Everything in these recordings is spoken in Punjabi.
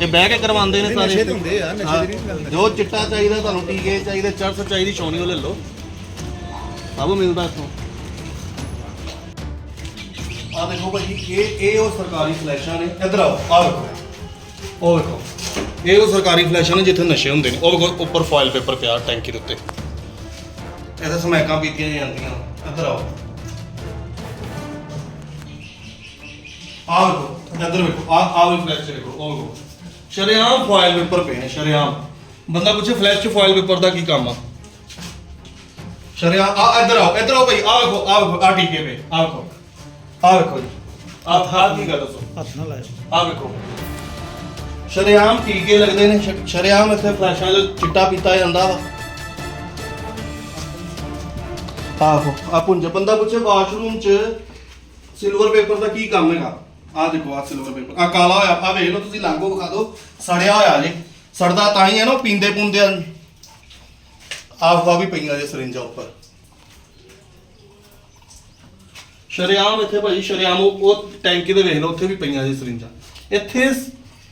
ਇਹ ਬਹਿ ਕੇ ਕਰਵਾਉਂਦੇ ਨੇ ਸਾਰੇ। ਨਸ਼ੇ ਹੁੰਦੇ ਆ ਨਸ਼ੇ ਦੀ ਨਹੀਂ ਗੱਲ। ਜੋ ਚਿੱਟਾ ਚਾਹੀਦਾ ਤੁਹਾਨੂੰ ਟੀਕੇ ਚਾਹੀਦੇ ਚਰਸ ਚਾਹੀਦੀ ਛੋਣੀ ਉਹ ਲੈ ਲਓ। ਸਭ ਮਿਲਦਾ ਇੱਥੋਂ। ਆ ਦੇਖੋ ਭਾਜੀ ਇਹ ਇਹ ਉਹ ਸਰਕਾਰੀ ਫਲੈਸ਼ਾਂ ਨੇ। ਇੱਧਰ ਆਓ ਆ ਵੇਖੋ। ਉਹ ਵੇਖੋ। ਇਹ ਉਹ ਸਰਕਾਰੀ ਫਲੈਸ਼ਾਂ ਨੇ ਜਿੱਥੇ ਨਸ਼ੇ ਹੁੰਦੇ ਨੇ। ਉਹ ਵੇਖੋ ਉੱਪਰ ਫਾਇਲ ਪੇਪਰ ਪਿਆ ਟੈਂਕੀ ਦੇ ਉੱਤੇ। ਇਹਦੇ ਸਮੈਕਾਂ ਪੀਤੀਆਂ ਜਾਂਦੀਆਂ ਇੱਧਰ ਆਓ। ਆ ਵੇਖੋ। ਇੱਧਰ ਵੇਖੋ ਆ ਆ ਵੀ ਫਲੈਸ਼ ਵੇਖੋ ਉਹ ਵੇਖੋ। ਸ਼ਰੇਆਮ ਫਾਇਲ ਪੇਪਰ ਪਏ ਨੇ ਸ਼ਰੇਆਮ। ਬੰਦਾ ਪੁੱਛੇ ਫਲੈਸ਼ ਚ ਫਾਇਲ ਪੇਪਰ ਦਾ ਕੀ ਕੰਮ ਆ? ਸ਼ਰੇਆਮ ਆ ਇੱਧਰ ਆਓ ਇੱਧਰ ਆਓ ਭਾਈ ਆ ਵੇਖੋ ਆ ਵੇਖੋ ਆ ਟੀਕੇ ਪਏ ਆ ਵੇਖੋ। ਆ ਵੇਖੋ ਜੀ ਆ ਆ ਕੀ ਗੱਲ ਦੱਸੋ। ਹੱਥ ਨਾਲ ਲਾਇਆ। ਆ ਵੇਖੋ। ਸ਼ਰੇਆਮ ਟੀਕੇ ਲੱਗਦੇ ਨੇ ਸ਼ਰੇਆਮ ਇੱਥੇ ਫਲੈਸ਼ਾਂ 'ਚ ਚਿੱਟਾ ਪੀਤਾ ਜਾਂਦਾ ਵਾ। ਆਹੋ ਆ ਪੁੰਜ ਬੰਦਾ ਪੁੱਛੇ ਵਾਸ਼ਰੂਮ 'ਚ ਸਿਲਵਰ ਪੇਪਰ ਦਾ ਕੀ ਕੰਮ ਹੈਗਾ? ਆ ਦੇਖੋ ਆ ਸਿਲਵਰ ਪੇਪਰ ਆ ਕਾਲਾ ਹੋਇਆ ਆ ਵੇਖ ਲਓ ਤੁਸੀਂ, ਲਾਂਗੋ ਵਿਖਾ ਦਿਓ। ਸੜਿਆ ਹੋਇਆ ਜੇ। ਸੜਦਾ ਤਾਂ ਹੀ ਹੈ ਨਾ ਪੀਂਦੇ ਪੁੰਦੇ ਆ ਆਫਵਾ ਵੀ ਪਈਆਂ ਜੇ ਸਰਿੰਜਾਂ ਉੱਪਰ। ਸ਼ਰੇਆਮ ਇੱਥੇ ਭਾਜੀ, ਸ਼ਰੇਆਮ ਉਹ ਟੈਂਕੀ ਦੇ ਵੇਖ ਲਓ, ਉੱਥੇ ਵੀ ਪਈਆਂ ਜੀ ਸਰਿੰਜਾਂ। ਇੱਥੇ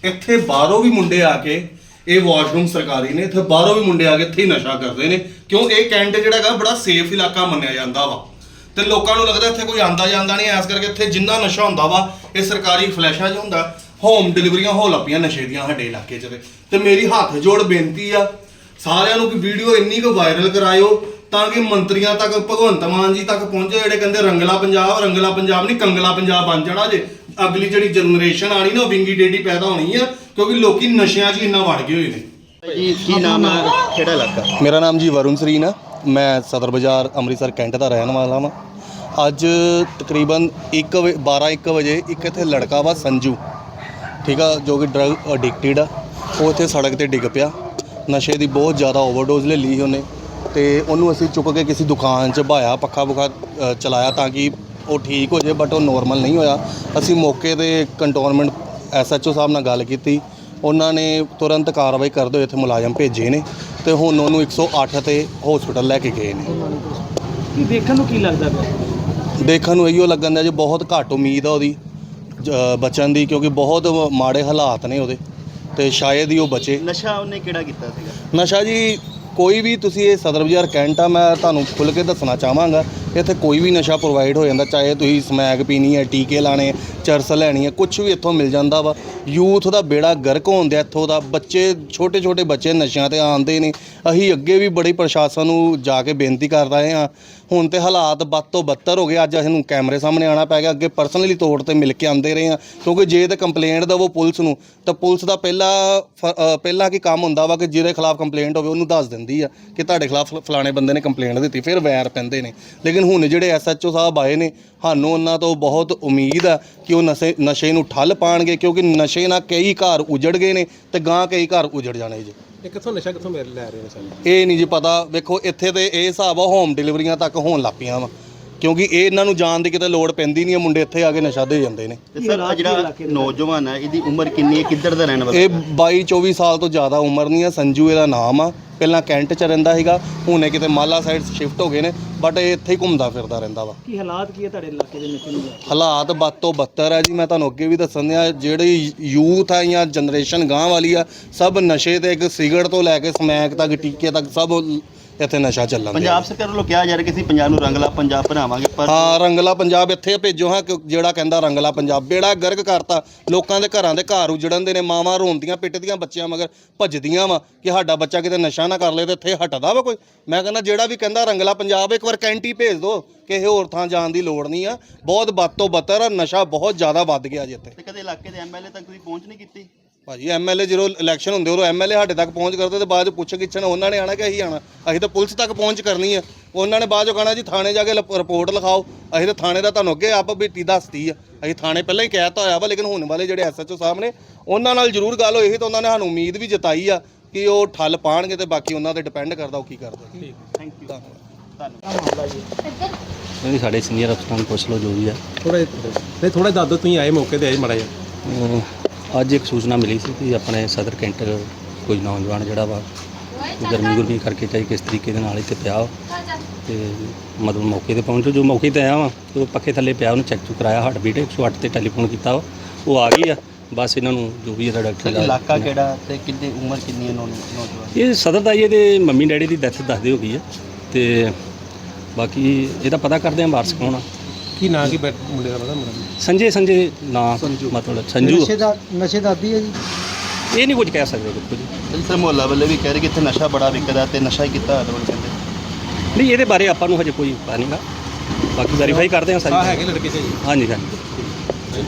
ਇੱਥੇ ਬਾਹਰੋਂ ਵੀ ਮੁੰਡੇ ਆ ਕੇ ਇਹ ਵਾਸ਼ਰੂਮ ਸਰਕਾਰੀ ਨੇ, ਇੱਥੇ ਬਾਹਰੋਂ ਵੀ ਮੁੰਡੇ ਆ ਕੇ ਇੱਥੇ ਹੀ ਨਸ਼ਾ ਕਰਦੇ ਨੇ। ਕਿਉਂ? ਇਹ ਕੈਂਟ ਜਿਹੜਾ ਹੈਗਾ, ਬੜਾ ਸੇਫ ਇਲਾਕਾ ਮੰਨਿਆ ਜਾਂਦਾ ਵਾ। ਤੇ ਲੋਕਾਂ ਨੂੰ ਲੱਗਦਾ ਇੱਥੇ ਕੋਈ ਆਂਦਾ ਜਾਂਦਾ ਨਹੀਂ ਐਸ ਕਰਕੇ ਇੱਥੇ ਜਿੰਨਾ ਨਸ਼ਾ ਹੁੰਦਾ ਵਾ ਇਹ ਸਰਕਾਰੀ ਫਲੈਸ਼ਾਂ 'ਚ ਹੁੰਦਾ। ਹੋਮ ਡਿਲੀਵਰੀਆਂ ਹੋ ਲੱਪੀਆਂ ਨਸ਼ੇ ਦੀਆਂ ਸਾਡੇ ਇਲਾਕੇ 'ਚ ਤੇ। ਤੇ ਮੇਰੀ ਹੱਥ ਜੋੜ ਬੇਨਤੀ ਆ ਸਾਰਿਆਂ ਨੂੰ ਕਿ ਵੀਡੀਓ ਇੰਨੀ ਕੁ ਵਾਇਰਲ ਕਰਾਇਓ ਤਾਂ ਕਿ ਮੰਤਰੀਆਂ ਤੱਕ ਭਗਵੰਤ ਮਾਨ ਜੀ ਤੱਕ ਪਹੁੰਚੇ ਜਿਹੜੇ ਕਹਿੰਦੇ ਰੰਗਲਾ ਪੰਜਾਬ ਰੰਗਲਾ ਪੰਜਾਬ ਨਹੀਂ ਕੰਗਲਾ ਪੰਜਾਬ ਬਣ ਜਾਣਾ ਜੇ। ਅਗਲੀ ਜਿਹੜੀ ਜਨਰੇਸ਼ਨ ਆਣੀ ਨਾ ਉਹ ਵਿੰਗੀ ਡੇਡੀ ਪੈਦਾ ਹੋਣੀ ਆ ਕਿਉਂਕਿ ਲੋਕੀ ਨਸ਼ਿਆਂ 'ਚ ਇੰਨਾ ਵੜ ਗਏ ਹੋਏ ਨੇ। ਜੀ ਕੀ ਨਾਮ ਹੈ ਕਿਹੜਾ ਇਲਾਕਾ? ਮੇਰਾ ਨਾਮ ਜੀ ਵਰੁਣ ਸਰੀਨ ਆ। ਮੈਂ ਸਦਰ ਬਾਜ਼ਾਰ ਅੰਮ੍ਰਿਤਸਰ ਕੈਂਟ ਦਾ ਰਹਿਣ ਵਾਲਾ ਵਾਂ। ਅੱਜ ਤਕਰੀਬਨ 1 12 1 ਵਜੇ ਇੱਕ ਇੱਥੇ ਲੜਕਾ ਵਾ ਸੰਜੂ, ਠੀਕ ਆ, ਜੋ ਕਿ ਡਰਗ ਐਡਿਕਟਿਡ ਆ, ਉਹ ਇੱਥੇ ਸੜਕ ਤੇ ਡਿੱਗ ਪਿਆ। ਨਸ਼ੇ ਦੀ ਬਹੁਤ ਜ਼ਿਆਦਾ ਓਵਰਡੋਜ਼ ਲੈ ਲਈ ਉਹਨੇ ਤੇ ਉਹਨੂੰ ਅਸੀਂ ਚੁੱਕ ਕੇ ਕਿਸੇ ਦੁਕਾਨ 'ਚ ਬਾਇਆ ਪੱਖਾ ਪੁਖਾ ਚਲਾਇਆ ਤਾਂ ਕਿ ਉਹ ਠੀਕ ਹੋ ਜਾਏ ਬਟ ਉਹ ਨੋਰਮਲ ਨਹੀਂ ਹੋਇਆ। ਅਸੀਂ ਮੌਕੇ ਤੇ ਕੰਟੋਨਮੈਂਟ ਐਸਐਚਓ ਸਾਹਿਬ ਨਾਲ ਗੱਲ ਕੀਤੀ। ਉਹਨਾਂ ਨੇ ਤੁਰੰਤ ਕਾਰਵਾਈ ਕਰਦੇ ਹੋਏ ਇੱਥੇ ਮੁਲਾਜ਼ਮ ਭੇਜੇ ਨੇ ਤੇ ਹੁਣ ਉਹਨੂੰ 108 ਤੇ ਹਸਪੀਟਲ ਲੈ ਕੇ ਗਏ ਨੇ। ਕੀ ਦੇਖਣ ਨੂੰ ਕੀ ਲੱਗਦਾ ਪਿਆ? ਦੇਖਣ ਨੂੰ ਇਹੋ ਲੱਗਣ ਦਾ ਜੀ ਬਹੁਤ ਘੱਟ ਉਮੀਦ ਆ ਉਹਦੀ ਬਚਣ ਦੀ ਕਿਉਂਕਿ ਬਹੁਤ ਮਾੜੇ ਹਾਲਾਤ ਨੇ ਉਹਦੇ ਤੇ ਸ਼ਾਇਦ ਹੀ ਉਹ ਬਚੇ। ਨਸ਼ਾ ਉਹਨੇ ਕਿਹੜਾ ਕੀਤਾ ਸੀਗਾ? ਨਸ਼ਾ ਜੀ ਕੋਈ ਵੀ ਤੁਸੀਂ ਇਹ ਸਦਰ ਬਾਜ਼ਾਰ ਕੈਂਟ ਆ ਮੈਂ ਤੁਹਾਨੂੰ ਖੁੱਲ ਕੇ ਦੱਸਣਾ ਚਾਹਾਂਗਾ। ਇੱਥੇ ਕੋਈ ਵੀ ਨਸ਼ਾ ਪ੍ਰੋਵਾਈਡ ਹੋ ਜਾਂਦਾ ਚਾਹੇ ਤੁਸੀਂ ਸਮੈਕ ਪੀਣੀ ਹੈ ਟੀਕੇ ਲਾਣੇ ਚਰਸ ਲੈਣੀ ਹੈ ਕੁਝ ਵੀ ਇੱਥੋਂ ਮਿਲ ਜਾਂਦਾ ਵਾ। ਯੂਥ ਦਾ ਬੇੜਾ ਗਰਕ ਹੁੰਦਿਆ ਇੱਥੋਂ ਦਾ ਬੱਚੇ ਛੋਟੇ ਛੋਟੇ ਬੱਚੇ ਨਸ਼ਿਆਂ ਤੇ ਆਉਂਦੇ ਨੇ। ਅਸੀਂ ਅੱਗੇ ਵੀ ਬੜੀ ਪ੍ਰਸ਼ਾਸਨ ਨੂੰ ਜਾ ਕੇ ਬੇਨਤੀ ਕਰ ਰਹੇ ਹਾਂ। ਹੁਣ ਤੇ ਹਾਲਾਤ ਵੱਧ ਤੋਂ ਬੱਤਰ ਹੋ ਗਏ ਅੱਜ ਸਾਨੂੰ ਕੈਮਰੇ ਸਾਹਮਣੇ ਆਣਾ ਪੈ ਗਿਆ ਅੱਗੇ ਪਰਸਨਲੀ ਤੌਰ ਤੇ ਮਿਲ ਕੇ ਆਉਂਦੇ ਰਹੇ ਹਾਂ ਕਿਉਂਕਿ ਜੇ ਤੇ ਕੰਪਲੇਂਟ ਦਵੋ ਪੁਲਿਸ ਨੂੰ ਤਾਂ ਪੁਲਿਸ ਦਾ ਪਹਿਲਾ ਫ- ਅ, ਪਹਿਲਾ ਕੀ ਕੰਮ ਹੁੰਦਾ ਵਾ ਕਿ ਜਿਹਦੇ ਖਿਲਾਫ ਕੰਪਲੇਂਟ ਹੋਵੇ ਉਹਨੂੰ ਦੱਸ ਦਿੰਦੇ ਆ ਕਿ ਤੁਹਾਡੇ ਖਿਲਾਫ ਫਲਾਣੇ ਬੰਦੇ ਨੇ ਕੰਪਲੇਂਟ ਦਿੱਤੀ ਫਿਰ ਵੈਰ ਪੈਂਦੇ ਨੇ। ਲੇਕਿਨ ਹੁਣ ਜਿਹੜੇ ਐਸਐਚਓ ਸਾਹਿਬ ਆਏ ਨੇ ਸਾਨੂੰ ਉਹਨਾਂ ਤੋਂ ਬਹੁਤ ਉਮੀਦ ਆ ਕਿ ਉਹ ਨਸ਼ੇ ਨਸ਼ੇ ਨੂੰ ਠੱਲ ਪਾਣਗੇ ਕਿਉਂਕਿ ਨਸ਼ੇ ਨਾਲ ਕਈ ਘਰ ਉਜੜ ਗਏ ਨੇ ਤੇ ਗਾਂ ਕਈ ਘਰ ਉਜੜ ਜਾਣੇ ਜੀ। ਇਹ ਕਿੱਥੋਂ ਨਸ਼ਾ ਕਿੱਥੋਂ ਮੇਰੇ ਲੈ ਰਹੇ ਨੇ ਸਾਨੂੰ? ਇਹ ਨਹੀਂ ਜੀ ਪਤਾ। ਵੇਖੋ ਇੱਥੇ ਤੇ ਇਹ ਹਿਸਾਬ ਆ ਹੋਮ ਡਿਲੀਵਰੀਆਂ ਤੱਕ ਹੋਣ ਲੱਪੀਆਂ ਵਾ। ਕਿਉਂਕਿ ਇਹ ਇਹਨਾਂ ਨੂੰ ਜਾਣ ਦੀ ਕਿਤੇ ਲੋੜ ਪੈਂਦੀ ਨਹੀਂ ਹੈ ਮੁੰਡੇ ਇੱਥੇ ਆ ਕੇ ਨਸ਼ਾ ਦੇ ਜਾਂਦੇ ਨੇ। ਤੇ ਸਰ ਆਹ ਜਿਹੜਾ ਨੌਜਵਾਨ ਹੈ ਇਹਦੀ ਉਮਰ ਕਿੰਨੀ ਹੈ ਕਿੱਧਰ ਦਾ ਰਹਿਣ ਵਾਲਾ ਇਹ 22 24 ਸਾਲ ਤੋਂ ਜ਼ਿਆਦਾ ਉਮਰ ਨਹੀਂ ਹੈ ਸੰਜੂ ਇਹਦਾ ਨਾਮ ਆ। ਪਹਿਲਾਂ ਕੈਂਟ ਚ ਰਹਿੰਦਾ ਸੀਗਾ ਹੁਣੇ ਕਿਤੇ ਮਾਲਾ ਸਾਈਡ ਸ਼ਿਫਟ ਹੋ ਗਏ ਨੇ ਬਟ ਇਹ ਇੱਥੇ ਹੀ ਘੁੰਮਦਾ ਫਿਰਦਾ ਰਹਿੰਦਾ ਵਾ। ਕੀ ਹਾਲਾਤ ਕੀ ਹੈ ਤੁਹਾਡੇ ਇਲਾਕੇ ਦੇ ਨਸ਼ੇ ਨੂੰ ਹਾਲਾਤ ਵੱਧ ਤੋਂ ਬੱਤਰ ਹੈ ਜੀ ਮੈਂ ਤੁਹਾਨੂੰ ਅੱਗੇ ਵੀ ਦੱਸਣ ਦਿਆਂ ਜਿਹੜੀ ਯੂਥ ਆ ਜਾਂ ਜਨਰੇਸ਼ਨ ਗਾਂ ਵਾਲੀ ਆ ਸਭ ਨਸ਼ੇ ਤੇ ਇੱਕ ਸਿਗਰਟ ਤੋਂ ਲੈ ਕੇ ਸਮੈਕ ਤੱਕ ਟੀਕੇ ਤੱਕ ਸਭ ਇੱਥੇ ਨਸ਼ਾ ਚੱਲਣ ਦਿਆ ਪੰਜਾਬ ਸਰਕਾਰ ਵੱਲੋਂ ਕਿਹਾ ਜਾ ਰਿਹਾ ਕਿ ਅਸੀਂ ਪੰਜਾਬ ਨੂੰ ਰੰਗਲਾ ਪੰਜਾਬ ਬਣਾਵਾਂਗੇ ਪਰ ਹਾਂ ਰੰਗਲਾ ਪੰਜਾਬ ਇੱਥੇ ਭੇਜੋ ਹਾਂ ਕਿ ਜਿਹੜਾ ਕਹਿੰਦਾ ਰੰਗਲਾ ਪੰਜਾਬ। ਬੇੜਾ ਗਰਕ ਕਰਤਾ। ਲੋਕਾਂ ਦੇ ਘਰਾਂ ਦੇ ਘਰ ਉਜੜਨ ਦੇ ਨੇ ਮਾਵਾਂ ਰੋਂਦੀਆਂ ਪਿੱਟਦੀਆਂ ਬੱਚਿਆਂ ਮਗਰ ਭੱਜਦੀਆਂ ਵਾ ਕਿ ਸਾਡਾ ਬੱਚਾ ਕਿਤੇ ਨਸ਼ਾ ਨਾ ਕਰ ਲੇ ਤੇ ਇੱਥੇ ਹਟਦਾ ਵਾ ਕੋਈ। ਮੈਂ ਕਹਿੰਦਾ ਜਿਹੜਾ ਵੀ ਕਹਿੰਦਾ ਰੰਗਲਾ ਪੰਜਾਬ ਇੱਕ ਵਾਰ ਕੈਂਟੀ ਭੇਜ ਦਿਓ ਕਿਸੇ ਹੋਰ ਥਾਂ ਜਾਣ ਦੀ ਲੋੜ ਨਹੀਂ ਆ। ਬਹੁਤ ਵੱਧ ਤੋਂ ਬੱਤਰ ਨਸ਼ਾ ਬਹੁਤ ਜ਼ਿਆਦਾ ਵੱਧ ਗਿਆ ਜੀ ਇੱਥੇ। ਤੇ ਕਦੇ ਇਲਾਕੇ ਦੇ ਐਮਐਲਏ ਤੱਕ ਤੁਸੀਂ ਪਹੁੰਚ ਨਹੀਂ ਕੀਤੀ? ਭਾਜੀ ਐਮਐਲਏ ਜਦੋਂ ਇਲੈਕਸ਼ਨ ਹੁੰਦੇ ਉਦੋਂ ਐਮਐਲਏ ਸਾਡੇ ਤੱਕ ਪਹੁੰਚ ਕਰਦੇ ਤੇ ਬਾਅਦ ਚ ਪੁੱਛ ਗਿੱਛਣ ਉਹਨਾਂ ਨੇ ਆਣਾ ਕਿ ਅਸੀਂ ਆਣਾ। ਅਸੀਂ ਤਾਂ ਪੁਲਿਸ ਤੱਕ ਪਹੁੰਚ ਕਰਨੀ ਆ। ਉਹਨਾਂ ਨੇ ਬਾਅਦ ਚੋਂ ਕਹਣਾ ਜੀ ਥਾਣੇ ਜਾ ਕੇ ਰਿਪੋਰਟ ਲਿਖਾਓ। ਅਸੀਂ ਤਾਂ ਥਾਣੇ ਦਾ ਤੁਹਾਨੂੰ ਅੱਗੇ ਆਪ ਬੀਤੀ ਦੱਸਤੀ ਆ। ਅਸੀਂ ਥਾਣੇ ਪਹਿਲਾਂ ਹੀ ਕਹਿਤਾ ਹੋਇਆ ਵਾ ਲੇਕਿਨ ਹੁਣ ਵਾਲੇ ਜਿਹੜੇ ਐਸਐਚਓ ਸਾਹਿਬ ਨੇ ਉਹਨਾਂ ਨਾਲ ਜ਼ਰੂਰ ਗੱਲ ਹੋਈ ਸੀ ਤਾਂ ਉਹਨਾਂ ਨੇ ਸਾਨੂੰ ਉਮੀਦ ਵੀ ਜਤਾਈ ਆ ਕਿ ਉਹ ਠੱਲ ਪਾਣਗੇ ਤੇ ਬਾਕੀ ਉਹਨਾਂ ਤੇ ਡਿਪੈਂਡ ਕਰਦਾ ਉਹ ਕੀ ਕਰਦੇ। ਥੈਂਕ ਯੂ ਧੰਨਵਾਦ। ਸਾਡੇ ਸੀਨੀਅਰ ਅਫਸਰਾਂ ਨੂੰ ਪੁੱਛ ਲਓ ਜੋ ਵੀ ਹੈ ਥੋੜਾ ਨਹੀਂ ਥੋੜਾ ਦੱਸ ਦਿਓ ਤੁਸੀਂ ਆਏ ਮੌਕੇ ਤੇ ਆਏ ਮੜਾ ਜਾ ਅਮ ਅੱਜ ਇੱਕ ਸੂਚਨਾ ਮਿਲੀ ਸੀ ਕਿ ਆਪਣੇ ਸਦਰ ਕੈਂਟਰ ਕੋਈ ਨੌਜਵਾਨ ਜਿਹੜਾ ਵਾ ਗਰਮੀ ਗੁਰਮੀ ਕਰਕੇ ਚਾਹੇ ਕਿਸ ਤਰੀਕੇ ਦੇ ਨਾਲ ਇੱਥੇ ਪਿਆ ਵਾ। ਤੇ ਮਤਲਬ ਮੌਕੇ ਤੇ ਪਹੁੰਚੋ ਜੋ ਮੌਕੇ ਤੇ ਆਇਆ ਵਾ ਉਹ ਪੱਖੇ ਥੱਲੇ ਪਿਆ ਉਹਨੂੰ ਚੈੱਕ ਚੁੱਕ ਕਰਾਇਆ ਹਾਰਟ ਬੀਟ 108 ਤੇ ਟੈਲੀਫੋਨ ਕੀਤਾ ਵਾ। ਉਹ ਆ ਗਈ ਆ ਬਸ ਇਹਨਾਂ ਨੂੰ ਜੋ ਵੀ ਇਹਦਾ ਡਾਕਟਰ ਇਲਾਜ- ਇਲਾਕਾ ਕਿਹੜਾ ਤੇ ਕਿੰਨੀ ਉਮਰ ਕਿੰਨੀ ਹੈ ਨੌ- ਨੌਜਵਾਨ? ਇਹ ਸਦਰ ਦਾ ਜੀ ਇਹਦੇ ਮੰਮੀ ਡੈਡੀ ਦੀ ਡੈਥ ਦੱਸਦੇ ਹੋ ਗਈ ਹੈ। ਤੇ ਬਾਕੀ ਇਹਦਾ ਪਤਾ ਕਰਦੇ ਆ ਵਾਰਸ ਕੌਣ ਆ। ਕੀ ਨਾਂ ਕੀ ਬੈ- ਮੁੰਡੇ ਦਾ ਪਤਾ ਮੁੰਡਾ? ਸੰਜੇ ਸੰਜੇ ਨਾਂ ਮਤਲਬ ਸੰਜੂ। ਨਸ਼ੇ ਦਾ ਨਸ਼ੇ ਦਾ ਆਦੀ ਹੈ ਜੀ? ਇਹ ਨਹੀਂ ਕੁਝ ਕਹਿ ਸਕਦੇ ਦੇਖੋ ਜੀ। ਜੀ ਸਰ ਮੁਹੱਲਾ ਵਾਲੇ ਵੀ ਕਹਿ ਰਹੇ ਕਿ ਇੱਥੇ ਨਸ਼ਾ ਬੜਾ ਵਿਕਦਾ ਤੇ ਨਸ਼ਾ ਹੀ ਕੀਤਾ ਹੋਇਆ ਲੋਕ ਕਹਿੰਦੇ। ਨਹੀਂ ਇਹਦੇ ਬਾਰੇ ਆਪਾਂ ਨੂੰ ਹਜੇ ਕੋਈ ਪਤਾ ਨਹੀਂਗਾ ਬਾਕੀ ਵੈਰੀਫਾਈ ਕਰਦੇ ਆ ਸਾਰੀ। ਹੈਗੇ ਲੜਕੇ ਜੀ ਹਾਂਜੀ ਹਾਂਜੀ।